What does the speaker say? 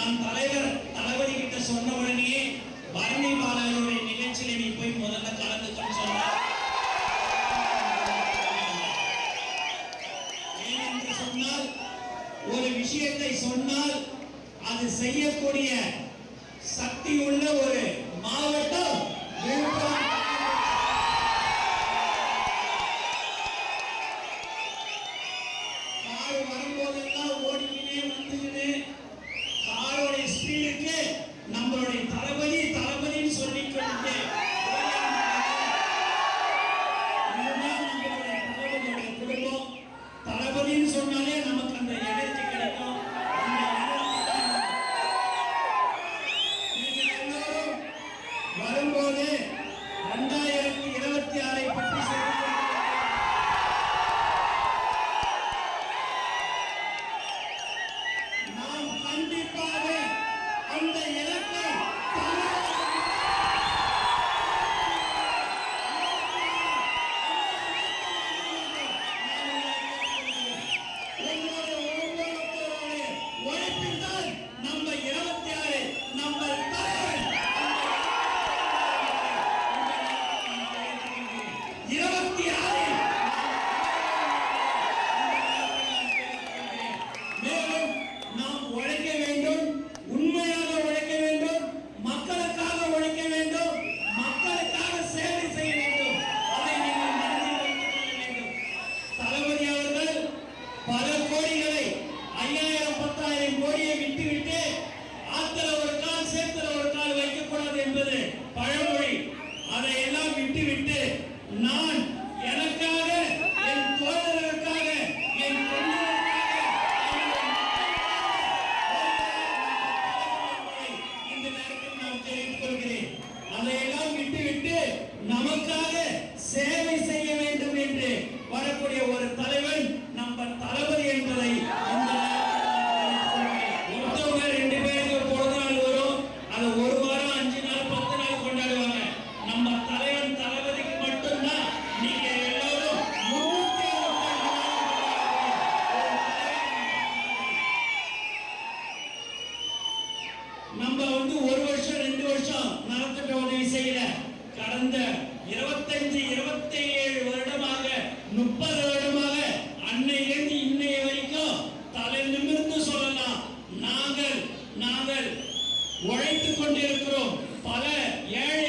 நம் தலைவர் தளபதி கிட்ட சொன்ன உடனே பரணி பாலாஜியுடைய நிகழ்ச்சியில் நீ போய் முதல்ல கலந்துக்கணும் சொன்னார். ஏனென்று சொன்னால் ஒரு விஷயத்தை சொன்னால் அது செய்யக்கூடிய சக்தி உள்ள ஒரு மாவட்டம் விழுப்புரம் வரும்போதெல்லாம் ஓடிக்கினே வந்துக்கினே வரும்போது இரண்டாயிரத்தி இருபத்தி ஆறை பற்றி நாம் கண்டிப்பாக அந்த இலக்கை நான் எனக்காக என் தோழர்களுக்காக என் இந்த நேரத்தில் நான் தெரிவித்துக் கொள்கிறேன். அதையெல்லாம் விட்டுவிட்டு நமக்காக சேவை செய்ய வேண்டும் என்று உழைத்துக் கொண்டிருக்கிறோம். பல ஏழை